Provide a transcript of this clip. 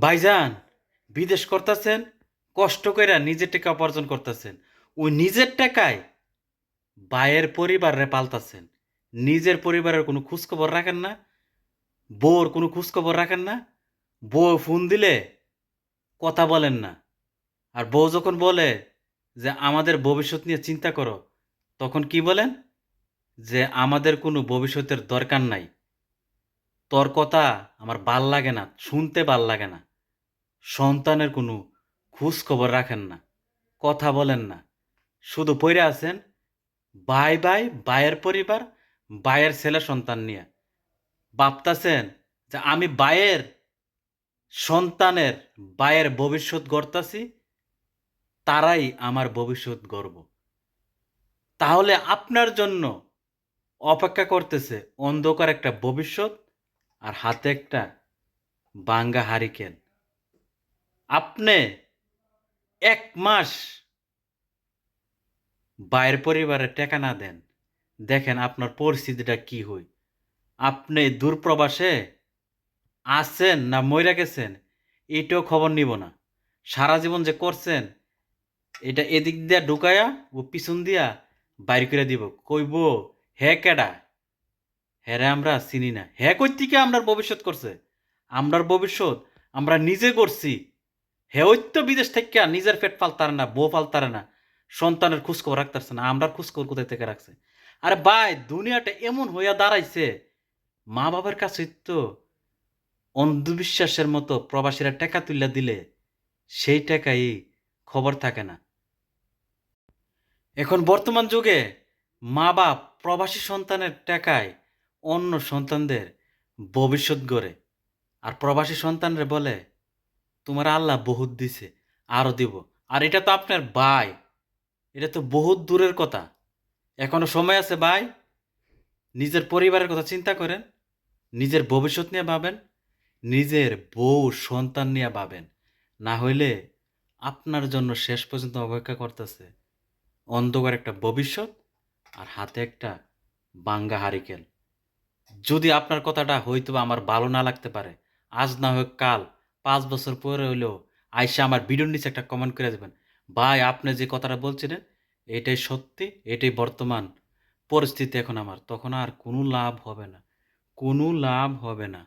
ভাইজান, বিদেশ করতেছেন, কষ্ট করে নিজের টাকা উপার্জন করতেছেন। ওই নিজের টাকায় ভাইয়ের পরিবারে পালতাছেন। নিজের পরিবারের কোনো খোঁজখবর রাখেন না, বউর কোনো খোঁজখবর রাখেন না। বউ ফোন দিলে কথা বলেন না। আর বউ যখন বলে যে, আমাদের ভবিষ্যৎ নিয়ে চিন্তা করো, তখন কি বলেন? যে, আমাদের কোনো ভবিষ্যতের দরকার নাই। তোর কথা আমার ভালো লাগে না, শুনতে ভালো লাগে না। সন্তানের কোনো খোঁজ খবর রাখেন না, কথা বলেন না। শুধু পড়ে আছেন, বাই বাই ভাইয়ের পরিবার ভাইয়ের ছেলে সন্তান নিয়ে। ভাবতাছেন যে আমি ভাইয়ের সন্তানের বায়ের ভবিষ্যৎ গড়তাছি, তারাই আমার ভবিষ্যৎ গর্ব তাহলে আপনার জন্য অপেক্ষা করতেছে অন্ধকার একটা ভবিষ্যৎ আর হাতে একটা বাঙ্গা হারিকেন। আপনি এক মাস বাইরের পরিবারে টেকা না দেন। দেখেন আপনার পরিস্থিতিটা কি হয় আপনি দূরপ্রবাসে আছেন না মইরা গেছেন, এটাও খবর নিব না। সারা জীবন যে করছেন, এটা এদিক দিয়া ঢুকায়া ও পিছন দিয়া বাইর করে দিব। কইব, হে কেডা? হ্যাঁ আমরা চিনি না। হ্যাঁ কই থেকে আমরার ভবিষ্যৎ করছে? আমরার ভবিষ্যৎ আমরা নিজে করছি। হে, ওই বিদেশ থেকে নিজের পেট পালতারে না, বউ পালতারে না, সন্তানের খোঁজখবর রাখতেছে না, আমরা খোঁজখবর কোথায় থেকে রাখছে? আরে ভাই, দুনিয়াটা এমন হইয়া দাঁড়াইছে মা বাবার কাছে তো অন্ধবিশ্বাসের মতো প্রবাসীরা টাকা তুলে দিলে, সেই টাকাই খবর থাকে না। এখন বর্তমান যুগে মা বাপ প্রবাসী সন্তানের টাকায় অন্য সন্তানদের ভবিষ্যৎ গড়ে, আর প্রবাসী সন্তানরে বলে তোমার আল্লাহ বহুত দিছে আরও দিব। আর এটা তো আপনার ভাই। এটা তো বহুত দূরের কথা। এখনও সময় আছে ভাই? নিজের পরিবারের কথা চিন্তা করেন। নিজের ভবিষ্যৎ নিয়ে ভাবেন। নিজের বউ, সন্তান নিয়ে ভাবেন। না হইলে আপনার জন্য শেষ পর্যন্ত অপেক্ষা করতেছে অন্ধকার একটা ভবিষ্যৎ আর হাতে একটা বাঙ্গা হারিকেন। যদি আপনার কথাটা হয়তো আমার ভালো না লাগতে পারে, আজ না হোক কাল পাঁচ বছর পরে হইলেও আইসা আমার ভিডিওর নিচে একটা কমেন্ট করে দেবেন। ভাই, আপনি যে কথাটা বলছিলেন, এটাই সত্যি, এটাই বর্তমান পরিস্থিতি এখন আমার। তখন আর কোনো লাভ হবে না, কোনো লাভ হবে না।